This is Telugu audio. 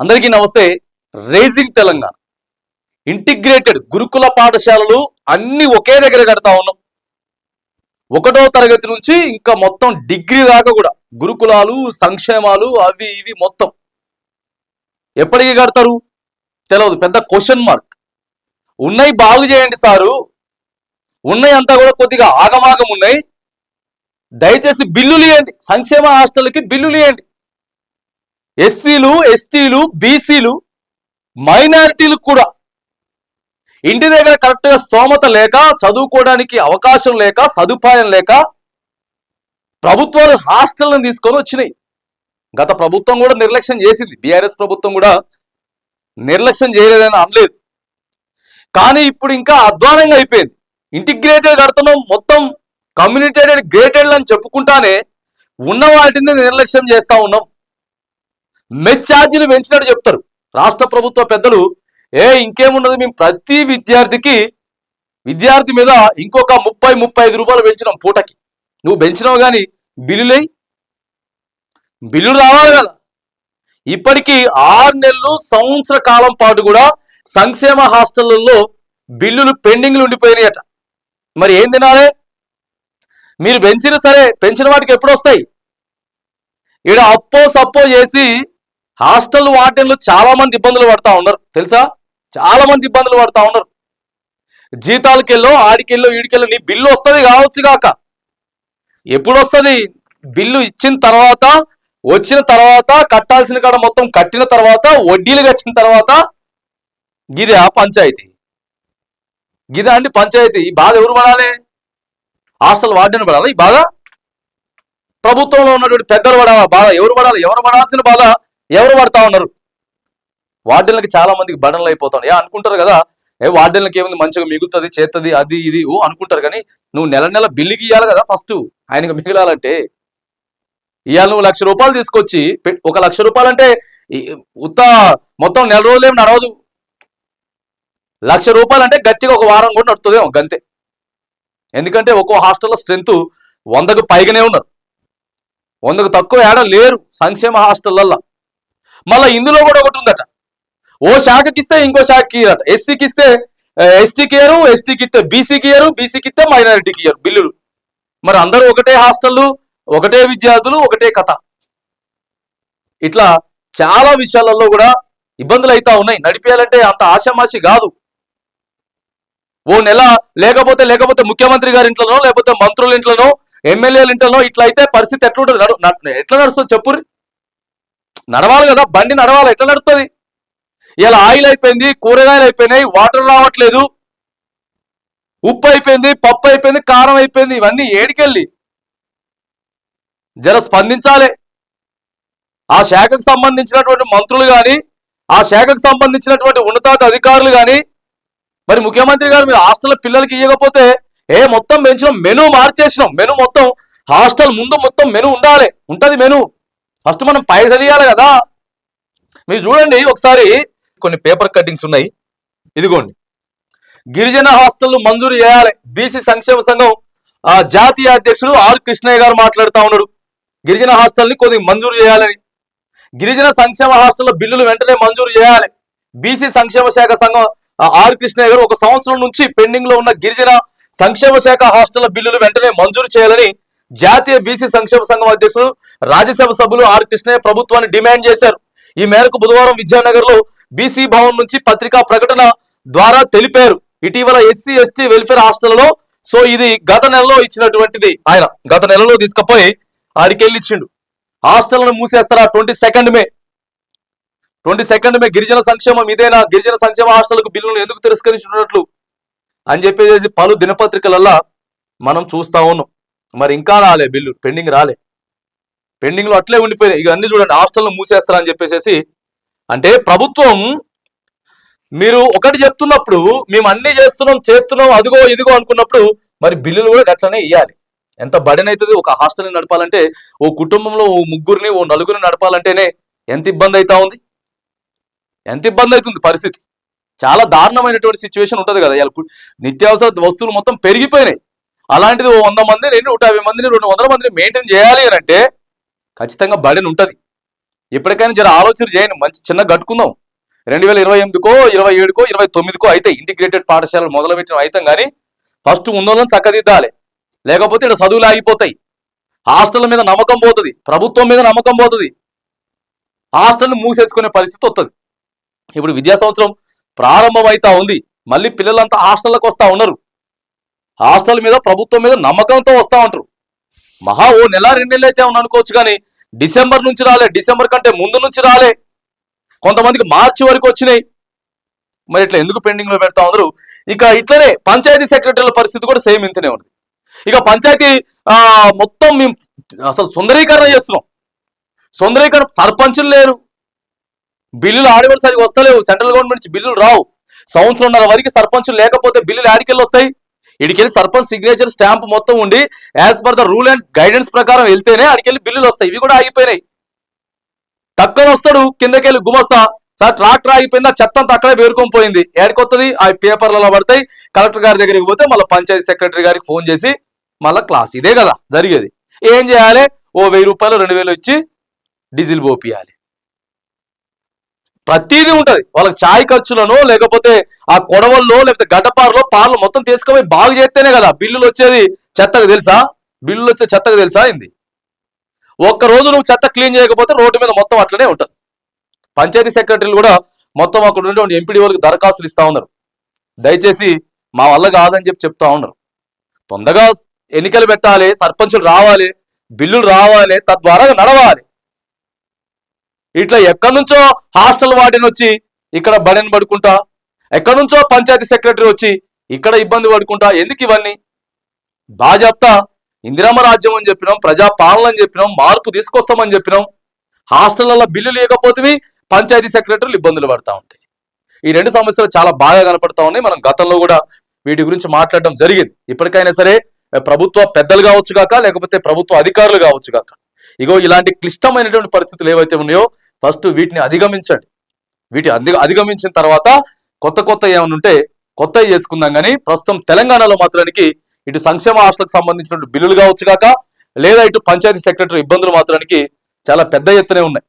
అందరికీ నమస్తే. రేజింగ్ తెలంగాణ. ఇంటిగ్రేటెడ్ గురుకుల పాఠశాలలు అన్ని ఒకే దగ్గర కడతా ఉన్నాం. ఒకటో తరగతి నుంచి ఇంకా మొత్తం డిగ్రీ దాకా కూడా గురుకులాలు సంక్షేమాలు అవి ఇవి మొత్తం. ఎప్పటికి కడతారు? తెలియదు పెద్ద క్వశ్చన్ మార్క్ ఉన్నాయి బాగు చేయండి సారు. ఉన్నాయి అంతా కూడా కొద్దిగా ఆగమాగం ఉన్నాయి. దయచేసి బిల్లులు ఇవ్వండి సంక్షేమ హాస్టల్కి బిల్లులు ఇవ్వండి ఎస్సీలు ఎస్టీలు బీసీలు మైనారిటీలు కూడా ఇంటి దగ్గర కరెక్ట్గా స్తోమత లేక చదువుకోవడానికి అవకాశం లేక సదుపాయం లేక ప్రభుత్వాలు హాస్టల్ని తీసుకొని వచ్చినాయి. గత ప్రభుత్వం కూడా నిర్లక్ష్యం చేసింది. బీఆర్ఎస్ ప్రభుత్వం కూడా నిర్లక్ష్యం చేయలేదని అనలేదు. కానీ ఇప్పుడు ఇంకా అధ్వానంగా అయిపోయింది. ఇంటిగ్రేటెడ్ కడుతున్నాం. మొత్తం కమ్యూనిటేటెడ్ గ్రేటెడ్ అని చెప్పుకుంటానే ఉన్న వాటిని నిర్లక్ష్యం చేస్తా ఉన్నాం. మెస్ ఛార్జీలు పెంచినట్టు చెప్తారు. రాష్ట్ర ప్రభుత్వ పెద్దలు ఏ ఇంకేమున్నది మేము ప్రతి విద్యార్థికి విద్యార్థి మీద ఇంకొక ముప్పై ముప్పై ఐదు రూపాయలు పెంచినాం పూటకి. నువ్వు పెంచినావు కానీ బిల్లులై బిల్లులు రావాలి కదా. ఇప్పటికీ ఆరు నెలలు సంవత్సర కాలం పాటు కూడా సంక్షేమ హాస్టళ్ళలో బిల్లులు పెండింగ్లు ఉండిపోయినాయట. మరి ఏం తినాలి? మీరు పెంచిన సరే పెంచిన వాటికి ఎప్పుడు వస్తాయి ఈడ అప్పో సప్పో చేసి హాస్టల్ వార్డెన్లు చాలా మంది ఇబ్బందులు పడతా ఉన్నారు. తెలుసా? చాలా మంది ఇబ్బందులు పడతా ఉన్నారు. జీతాలకెళ్ళో ఆడికెళ్ళో ఈడికెళ్ళో నీ బిల్లు వస్తుంది కావచ్చు కాక. ఎప్పుడు వస్తుంది బిల్లు ఇచ్చిన తర్వాత వచ్చిన తర్వాత కట్టాల్సిన కాడ మొత్తం కట్టిన తర్వాత వడ్డీలు కట్టిన తర్వాత గిదే ఆ పంచాయతీ. గిదా అండి పంచాయతీ. ఈ బాధ ఎవరు పడాలి? హాస్టల్ వార్డెన్ పడాలి ఈ బాధ? ప్రభుత్వంలో ఉన్నటువంటి పెద్దలు పడాలా? బాధ ఎవరు పడాలి? ఎవరు పడాల్సిన బాధ? ఎవరు పడతా ఉన్నారు? వార్డెన్లకి చాలా మందికి బడన్లు అయిపోతాం ఏ అనుకుంటారు కదా ఏ వార్డెన్లకి ఏముంది? మంచిగా మిగులుతుంది చేస్తుంది అది ఇది ఓ అనుకుంటారు కానీ నువ్వు నెల నెల బిల్లుకి ఇవ్వాలి కదా ఫస్ట్. ఆయనకి మిగిలాలంటే. ఇవాళ నువ్వు లక్ష రూపాయలు తీసుకొచ్చి ఒక లక్ష రూపాయలు అంటే ఉత్త మొత్తం నెల రోజులేం నడవదు. లక్ష రూపాయలు అంటే గట్టిగా ఒక వారం కూడా నడుతుందేమో గంతే. ఎందుకంటే ఒక్కో హాస్టల్లో స్ట్రెంత్ వందకు పైగానే ఉన్నారు వందకు తక్కువ ఏడ లేరు సంక్షేమ హాస్టళ్ళల్లో మళ్ళీ ఇందులో కూడా ఒకటి ఉందట. ఓ శాఖకి ఇస్తే ఇంకో శాఖకి ఇయ్యరట ఎస్సీకి ఇస్తే ఎస్టీకి ఇయ్యరు ఎస్టీకి ఇస్తే బీసీకి ఇయ్యరు బీసీకి ఇస్తే మైనారిటీకి ఇయ్యరు బిల్లులు. మరి అందరూ ఒకటే హాస్టళ్ళు ఒకటే విద్యార్థులు ఒకటే కథ. ఇట్లా చాలా విషయాలలో కూడా ఇబ్బందులు అవుతా ఉన్నాయి. నడిపేయాలంటే అంత ఆశామాషి కాదు. ఓ నెల లేకపోతే లేకపోతే ముఖ్యమంత్రి గారి ఇంట్లోనో లేకపోతే మంత్రుల ఇంట్లోనో ఎమ్మెల్యేల ఇంట్లోనో ఇట్లా అయితే పరిస్థితి ఎట్లుంటుంది? నడు నడు- ఎట్లా నడుస్తుంది చెప్పుర్రి నడవాలి కదా బండి నడవాలి ఎట్లా నడుస్తుంది ఇలా ఆయిల్ అయిపోయింది కూరగాయలు అయిపోయినాయి వాటర్ రావట్లేదు ఉప్పు అయిపోయింది పప్పు అయిపోయింది కారం అయిపోయింది ఇవన్నీ ఏడికెళ్ళి. జర స్పందించాలి. ఆ శాఖకు సంబంధించినటువంటి మంత్రులు కానీ ఆ శాఖకు సంబంధించినటువంటి ఉన్నతాత అధికారులు కానీ మరి ముఖ్యమంత్రి గారు మీరు హాస్టల్ పిల్లలకి ఇవ్వకపోతే ఏ మొత్తం పెంచినాం మెనూ మార్చేసినాం. మెనూ మొత్తం హాస్టల్ ముందు మొత్తం మెనూ ఉండాలి. ఉంటుంది మెనూ. ఫస్ట్ మనం పైసలు ఇవ్వాలి కదా. మీరు చూడండి ఒకసారి కొన్ని పేపర్ కట్టింగ్స్ ఉన్నాయి. ఇదిగోండి. గిరిజన హాస్టల్ను మంజూరు చేయాలి. బీసీ సంక్షేమ సంఘం ఆ, జాతీయ అధ్యక్షుడు ఆర్ కృష్ణయ్య గారు మాట్లాడుతూ ఉన్నాడు. గిరిజన హాస్టల్ని కొద్దిగా మంజూరు చేయాలని. గిరిజన సంక్షేమ హాస్టల్ బిల్లులు వెంటనే మంజూరు చేయాలి. బీసీ సంక్షేమ శాఖ సంఘం ఆర్ కృష్ణయ్య గారు ఒక సంవత్సరం నుంచి పెండింగ్లో ఉన్న గిరిజన సంక్షేమ శాఖ హాస్టల్ బిల్లులు వెంటనే మంజూరు చేయాలని జాతీయ బీసీ సంక్షేమ సంఘం అధ్యక్షుడు రాజ్యసభ సభ్యులు ఆర్ కృష్ణయ్య ప్రభుత్వాన్ని డిమాండ్ చేశారు. ఈ మేరకు బుధవారం విద్యానగర్లో బీసీ భవన్ నుంచి పత్రికా ప్రకటన ద్వారా తెలిపారు. ఇటీవల ఎస్సీ ఎస్టీ వెల్ఫేర్ హాస్టల్లో సో ఇది గత నెలలో ఇచ్చినటువంటిది ఆయన. గత నెలలో తీసుకుపోయి ఆడికెళ్ళి ఇచ్చిండు. హాస్టల్ను మూసేస్తారా? Twenty second May. Twenty second May గిరిజన సంక్షేమం ఇదేనా? గిరిజన సంక్షేమ హాస్టల్కు బిల్లును ఎందుకు తిరస్కరించినట్లు అని చెప్పేసి పలు దినపత్రికలల్లా మనం చూస్తా ఉన్నాం. మరి ఇంకా రాలే బిల్లు పెండింగ్ రాలే. పెండింగ్లో అట్లే ఉండిపోయినాయి. ఇక అన్ని చూడండి హాస్టల్ను మూసేస్తారని చెప్పేసి అంటే ప్రభుత్వం మీరు ఒకటి చెప్తున్నప్పుడు మేము అన్ని చేస్తున్నాం చేస్తున్నాం అదిగో ఇదిగో అనుకున్నప్పుడు మరి బిల్లులు కూడా గట్లనే ఇవ్వాలి ఎంత బడెన్ అవుతుంది ఒక హాస్టల్ని నడపాలంటే ఓ కుటుంబంలో ఓ ముగ్గురిని ఓ నలుగురిని నడపాలంటేనే ఎంత ఇబ్బంది అవుతా ఉంది? ఎంత ఇబ్బంది అవుతుంది పరిస్థితి? చాలా దారుణమైనటువంటి సిచ్యువేషన్ ఉంటుంది కదా నిత్యావసర వస్తువులు మొత్తం పెరిగిపోయినాయి. అలాంటిది ఓ వంద మందిని నూట యాభై మందిని రెండు వందల మందిని మెయింటైన్ చేయాలి అని అంటే ఖచ్చితంగా బడెన్ ఉంటుంది. ఎప్పటికైనా జర ఆలోచన చేయండి మంచి చిన్న కట్టుకుందాం. రెండు వేల ఇరవై ఎనిమిదికో ఇరవై ఏడుకో ఇరవై తొమ్మిదికో అయితే ఇంటిగ్రేటెడ్ పాఠశాలలు మొదలుపెట్టిన అయితే కానీ ఫస్ట్ ఉన్నోళ్ళని చక్కదిద్దాలి. లేకపోతే ఇక్కడ చదువులు ఆగిపోతాయి. హాస్టల్ మీద నమ్మకం పోతుంది ప్రభుత్వం మీద నమ్మకం పోతుంది. హాస్టల్ని మూసేసుకునే పరిస్థితి వస్తుంది ఇప్పుడు విద్యా సంవత్సరం ప్రారంభం అవుతా ఉంది. మళ్ళీ పిల్లలంతా హాస్టల్లోకి వస్తూ ఉన్నారు. హాస్టల్ మీద ప్రభుత్వం మీద నమ్మకంతో వస్తా ఉంటారు మహా ఓ నెల రెండు నెలలు అయితే ఉన్న అనుకోవచ్చు కానీ డిసెంబర్ నుంచి రాలే డిసెంబర్ కంటే ముందు నుంచి రాలే. కొంతమందికి మార్చి వరకు వచ్చినాయి. మరి ఇట్లా ఎందుకు పెండింగ్లో పెడతా ఉన్నారు? ఇక ఇట్లనే పంచాయతీ సెక్రటరీల పరిస్థితి కూడా సేమ్ ఇంతనే ఉంది. ఇక పంచాయతీ మొత్తం మేము అసలు సుందరీకరణ చేస్తున్నాం. సుందరీకరణ సర్పంచులు లేరు. బిల్లులు ఆడవలసరికి సరిగా వస్తలేవు. సెంట్రల్ గవర్నమెంట్ నుంచి బిల్లులు రావు. సంవత్సరంన్నర వరకు సర్పంచులు లేకపోతే బిల్లులు ఆడికెళ్ళి వస్తాయి? ఇడికెళ్ళి సర్పంచ్ సిగ్నేచర్ స్టాంప్ మొత్తం ఉండి as per the rule and guidance ప్రకారం వెళ్తేనే అడికెళ్ళి బిల్లులు వస్తాయి. ఇవి కూడా ఆగిపోయినాయి. టక్కన వస్తాడు కిందకెళ్ళి గుమస్తా. సార్ ట్రాక్టర్ ఆగిపోయిందా? చెత్త అంతా అక్కడే పేరుకొని పోయింది. ఏడికొత్తది? ఆ పేపర్లలో పడతాయి. కలెక్టర్ గారి దగ్గరికి పోతే మళ్ళీ పంచాయతీ సెక్రటరీ గారికి ఫోన్ చేసి మళ్ళీ క్లాస్ ఇదే కదా జరిగేది. ఏం చేయాలి? ఓ వెయ్యి రూపాయలు రెండు వేలు ఇచ్చి డీజిల్ పోపియాలి. ప్రతిదీ ఉంటది. వాళ్ళకి చాయ్ ఖర్చులను లేకపోతే ఆ కొడవల్లో లేకపోతే గడ్డపారలో పార్లు మొత్తం తీసుకుపోయి బాగు చేస్తేనే కదా బిల్లులు వచ్చేది చెత్తకు తెలుసా? బిల్లులు వచ్చే చెత్తకు తెలుసా ఇంది ఒక్క రోజు నువ్వు చెత్త క్లీన్ చేయకపోతే రోడ్డు మీద మొత్తం అట్లనే ఉంటుంది. పంచాయతీ సెక్రటరీలు కూడా మొత్తం అక్కడ ఉన్నటువంటి ఎంపీడీ వాళ్ళకి దరఖాస్తులు ఇస్తా ఉన్నారు. దయచేసి మా వల్ల కాదని చెప్పి చెప్తా ఉన్నారు. తొందరగా ఎన్నికలు పెట్టాలి సర్పంచులు రావాలి బిల్లులు రావాలి తద్వారా నడవాలి. ఇట్లా ఎక్కడి నుంచో హాస్టల్ వార్డెన్ వచ్చి ఇక్కడ బడెన్ పడుకుంటా ఎక్కడి నుంచో పంచాయతీ సెక్రటరీ వచ్చి ఇక్కడ ఇబ్బంది పడుకుంటా ఎందుకు ఇవన్నీ? బాజాప్తా ఇందిరామ రాజ్యం అని చెప్పినాం ప్రజా పాలన అని చెప్పినాం మార్పు తీసుకొస్తామని చెప్పినాం. హాస్టళ్ళలో బిల్లు లేకపోతే పంచాయతీ సెక్రటరీలు ఇబ్బందులు పడతా ఉంటాయి. ఈ రెండు సమస్యలు చాలా బాగా కనపడతా ఉన్నాయి. మనం గతంలో కూడా వీటి గురించి మాట్లాడడం జరిగింది. ఇప్పటికైనా సరే ప్రభుత్వ పెద్దలు కావచ్చు కాక లేకపోతే ప్రభుత్వ అధికారులు కావచ్చు కాక. ఇగో ఇలాంటి క్లిష్టమైనటువంటి పరిస్థితులు ఏవైతే ఉన్నాయో ఫస్ట్ వీటిని అధిగమించండి. వీటి అధిగ అధిగమించిన తర్వాత కొత్త కొత్త ఏమైనా ఉంటే కొత్తవి చేసుకుందాం కానీ ప్రస్తుతం తెలంగాణలో మాత్రానికి ఇటు సంక్షేమ ఆస్తులకు సంబంధించిన బిల్లులు కావచ్చు కాక లేదా ఇటు పంచాయతీ సెక్రటరీ ఇబ్బందులు మాత్రానికి చాలా పెద్ద ఎత్తునే ఉన్నాయి.